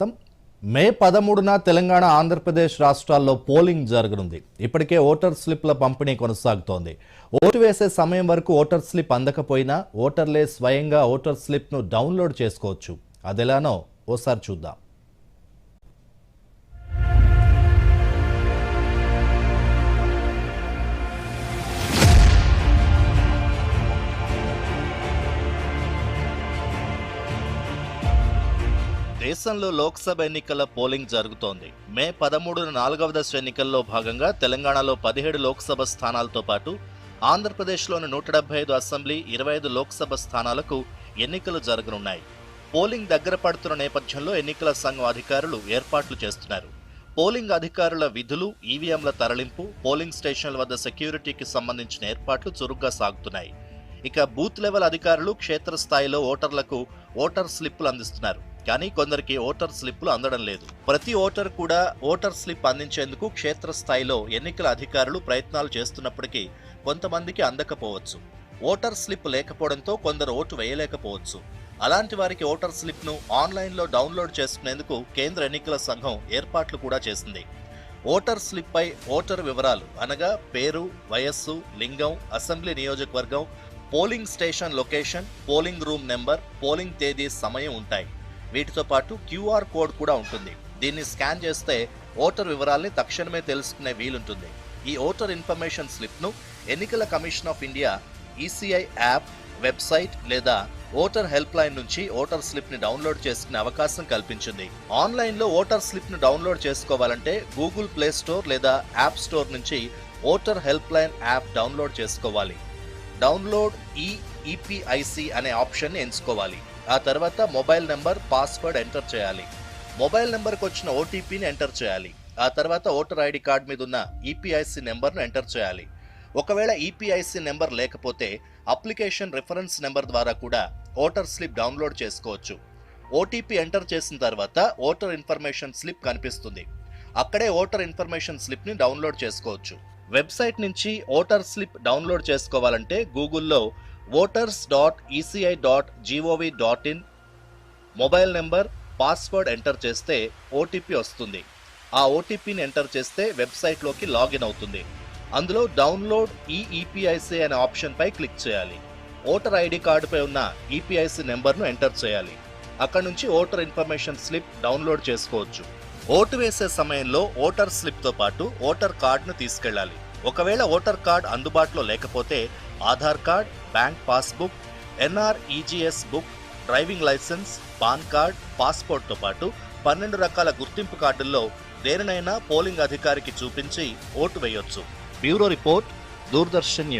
మొత్తం మే పదమూడున తెలంగాణ ఆంధ్రప్రదేశ్ రాష్ట్రాల్లో పోలింగ్ జరగనుంది. ఇప్పటికే ఓటర్ స్లిప్ల పంపిణీ కొనసాగుతోంది. ఓటు వేసే సమయం వరకు ఓటర్ స్లిప్ అందకపోయినా ఓటర్లే స్వయంగా ఓటర్ స్లిప్ను డౌన్లోడ్ చేసుకోవచ్చు. అదెలానో ఓసారి చూద్దాం. దేశంలో లోక్సభ ఎన్నికల పోలింగ్ జరుగుతోంది. మే పదమూడున నాలుగవ దశ ఎన్నికల్లో భాగంగా తెలంగాణలో పదిహేడు లోక్సభ స్థానాలతో పాటు ఆంధ్రప్రదేశ్లోని నూట డెబ్బై ఐదు అసెంబ్లీ ఇరవై ఐదు లోక్సభ స్థానాలకు ఎన్నికలు జరగనున్నాయి. పోలింగ్ దగ్గర పడుతున్న నేపథ్యంలో ఎన్నికల సంఘం అధికారులు ఏర్పాట్లు చేస్తున్నారు. పోలింగ్ అధికారుల విధులు ఈవీఎంల తరలింపు పోలింగ్ స్టేషన్ల వద్ద సెక్యూరిటీకి సంబంధించిన ఏర్పాట్లు చురుగ్గా సాగుతున్నాయి. ఇక బూత్ లెవెల్ అధికారులు క్షేత్రస్థాయిలో ఓటర్లకు ఓటర్ స్లిప్పులు అందిస్తున్నారు. కానీ కొందరికి ఓటర్ స్లిప్పులు అందడం లేదు. ప్రతి ఓటర్ కూడా ఓటర్ స్లిప్ అందించేందుకు క్షేత్రస్థాయిలో ఎన్నికల అధికారులు ప్రయత్నాలు చేస్తున్నప్పటికీ కొంతమందికి అందకపోవచ్చు. ఓటర్ స్లిప్ లేకపోవడంతో కొందరు ఓటు వేయలేకపోవచ్చు. అలాంటి వారికి ఓటర్ స్లిప్ను ఆన్లైన్లో డౌన్లోడ్ చేసుకునేందుకు కేంద్ర ఎన్నికల సంఘం ఏర్పాట్లు కూడా చేసింది. ఓటర్ స్లిప్పై ఓటర్ వివరాలు అనగా పేరు వయస్సు లింగం అసెంబ్లీ నియోజకవర్గం polling station location polling room number polling తేదీ సమయం ఉంటాయి. వీటితో పాటు క్యూఆర్ కోడ్ కూడా ఉంటుంది. దీన్ని స్కాన్ చేస్తే ఓటర్ వివరాల్ని తక్షణమే తెలుసుకునే వీలుంటుంది. ఈ ఓటర్ ఇన్ఫర్మేషన్ స్లిప్ను ఎన్నికల commission of India ECI app website లేదా ఓటర్ హెల్ప్ లైన్ నుంచి ఓటర్ స్లిప్ని డౌన్లోడ్ చేసుకునే అవకాశం కల్పించింది. ఆన్లైన్లో ఓటర్ స్లిప్ని డౌన్లోడ్ చేసుకోవాలంటే గూగుల్ ప్లే స్టోర్ లేదా యాప్ స్టోర్ నుంచి voter help line app download చేసుకోవాలి. డౌన్లోడ్ ఈ ఈపీఐసి అనే ఆప్షన్ ఎంచుకోవాలి. ఆ తర్వాత మొబైల్ నెంబర్ పాస్వర్డ్ ఎంటర్ చేయాలి. మొబైల్ నెంబర్కి వచ్చిన ఓటీపీని ఎంటర్ చేయాలి. ఆ తర్వాత ఓటర్ ఐడి కార్డ్ మీద ఉన్న ఈపీఐసి నెంబర్ను ఎంటర్ చేయాలి. ఒకవేళ ఈపీఐసి నెంబర్ లేకపోతే అప్లికేషన్ రిఫరెన్స్ నెంబర్ ద్వారా కూడా ఓటర్ స్లిప్ డౌన్లోడ్ చేసుకోవచ్చు. ఓటీపీ ఎంటర్ చేసిన తర్వాత ఓటర్ ఇన్ఫర్మేషన్ స్లిప్ కనిపిస్తుంది. అక్కడే ఓటర్ ఇన్ఫర్మేషన్ స్లిప్ని డౌన్లోడ్ చేసుకోవచ్చు. వెబ్సైట్ నుంచి ఓటర్ స్లిప్ డౌన్లోడ్ చేసుకోవాలంటే గూగుల్లో voters dot ECI dot gov dot in mobile number password enter చేస్తే ఓటీపీ వస్తుంది ఆ ఓటీపీని ఎంటర్ చేస్తే వెబ్సైట్లోకి లాగిన్ అవుతుంది. అందులో డౌన్లోడ్ ఈ ఈపీఐసి అనే ఆప్షన్పై క్లిక్ చేయాలి. ఓటర్ ఐడి కార్డుపై ఉన్న ఈపీఐసి నెంబర్ను ఎంటర్ చేయాలి. అక్కడ నుంచి ఓటర్ ఇన్ఫర్మేషన్ స్లిప్ డౌన్లోడ్ చేసుకోవచ్చు. ఓటు వేసే సమయంలో ఓటర్ స్లిప్తో పాటు ఓటర్ కార్డును తీసుకెళ్ళాలి. ఒకవేళ ఓటర్ కార్డ్ అందుబాటులో లేకపోతే Aadhaar card bank passbook NREGS book driving licence PAN card పాస్పోర్ట్తో పాటు పన్నెండు రకాల గుర్తింపు కార్డుల్లో దేనినైనా పోలింగ్ అధికారికి చూపించి ఓటు వేయొచ్చు. Bureau report Doordarshan news.